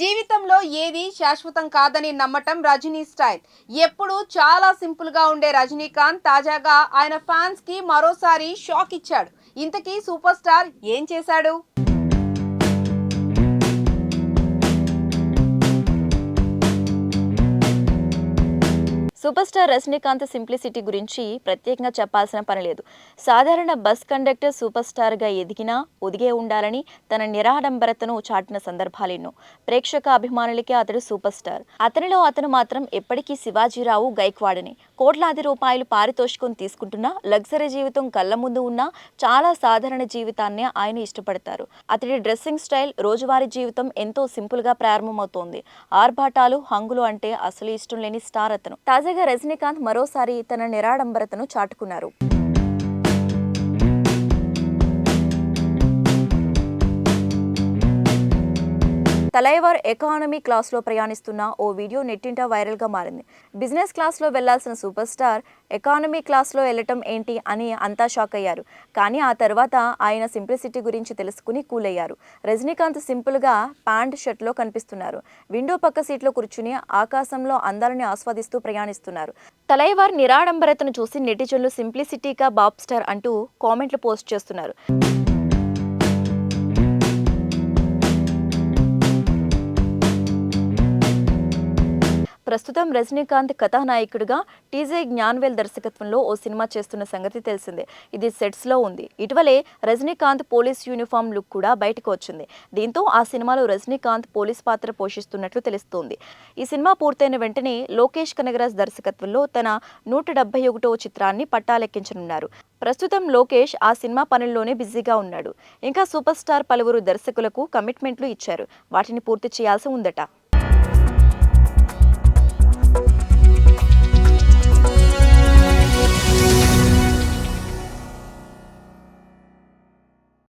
జీవితంలో ఏది శాశ్వతం కాదని నమ్మటం రజనీ స్టైల్. ఎప్పుడు చాలా సింపుల్గా ఉండే రజనీకాంత్ తాజాగా ఆయన ఫ్యాన్స్కి మరోసారి షాక్ ఇచ్చాడు. ఇంతకీ సూపర్ స్టార్ ఏం చేశాడు? సూపర్ స్టార్ రజనీకాంత్ సింప్లిసిటీ గురించి ప్రత్యేకంగా చెప్పాల్సిన పని లేదు. సాధారణ బస్ కండక్టర్ సూపర్ స్టార్గా ఎదిగినా ఒదిగే ఉండాలని తన నిరాడంబరతను చాటిన సందర్భాలెన్నో. ప్రేక్షక అభిమానులకే అతడు సూపర్ స్టార్. అతనిలో అతను మాత్రం ఎప్పటికీ శివాజీరావు గైక్వాడని. కోట్లాది రూపాయలు పారితోషికం తీసుకుంటున్నా లగ్జరీ జీవితం కళ్ళ ముందు ఉన్నా చాలా సాధారణ జీవితాన్ని ఆయన ఇష్టపడతారు. అతడి డ్రెస్సింగ్ స్టైల్ రోజువారీ జీవితం ఎంతో సింపుల్గా ప్రారంభమవుతోంది. ఆర్భాటాలు హంగులు అంటే అసలు ఇష్టం లేని స్టార్ అతను. తాజాగా రజనీకాంత్ మరోసారి తన నిరాడంబరతను చాటుకున్నారు. తలైవర్ ఎకానమీ క్లాస్లో ప్రయాణిస్తున్న ఓ వీడియో నెట్టింట వైరల్గా మారింది. బిజినెస్ క్లాస్లో వెళ్ళాల్సిన సూపర్ స్టార్ ఎకానమీ క్లాస్లో వెళ్ళటం ఏంటి అని అంతా షాక్ అయ్యారు. కానీ ఆ తర్వాత ఆయన సింప్లిసిటీ గురించి తెలుసుకుని కూల్ అయ్యారు రజనీకాంత్ సింపుల్గా ప్యాంట్ షర్ట్లో కనిపిస్తున్నారు. విండో పక్క సీట్లో కూర్చుని ఆకాశంలో అందాలని ఆస్వాదిస్తూ ప్రయాణిస్తున్నారు. తలైవార్ నిరాడంబరతను చూసి నెటిజన్లు సింప్లిసిటీగా బాబ్ స్టార్ అంటూ కామెంట్లు పోస్ట్ చేస్తున్నారు. ప్రస్తుతం రజనీకాంత్ కథానాయకుడిగా టీజే జ్ఞాన్వేల్ దర్శకత్వంలో ఓ సినిమా చేస్తున్న సంగతి తెలిసిందే. ఇది సెట్స్లో ఉంది. ఇటీవలే రజనీకాంత్ పోలీస్ యూనిఫామ్ లుక్ కూడా బయటకు వచ్చింది. దీంతో ఆ సినిమాలో రజనీకాంత్ పోలీస్ పాత్ర పోషిస్తున్నట్లు తెలుస్తోంది. ఈ సినిమా పూర్తయిన వెంటనే లోకేష్ కనగరాజ్ దర్శకత్వంలో తన నూట డెబ్బై ఒకటో చిత్రాన్ని పట్టాలెక్కించనున్నారు. ప్రస్తుతం లోకేష్ ఆ సినిమా పనుల్లోనే బిజీగా ఉన్నాడు. ఇంకా సూపర్ స్టార్ పలువురు దర్శకులకు కమిట్మెంట్లు ఇచ్చారు. వాటిని పూర్తి చేయాల్సి ఉందట.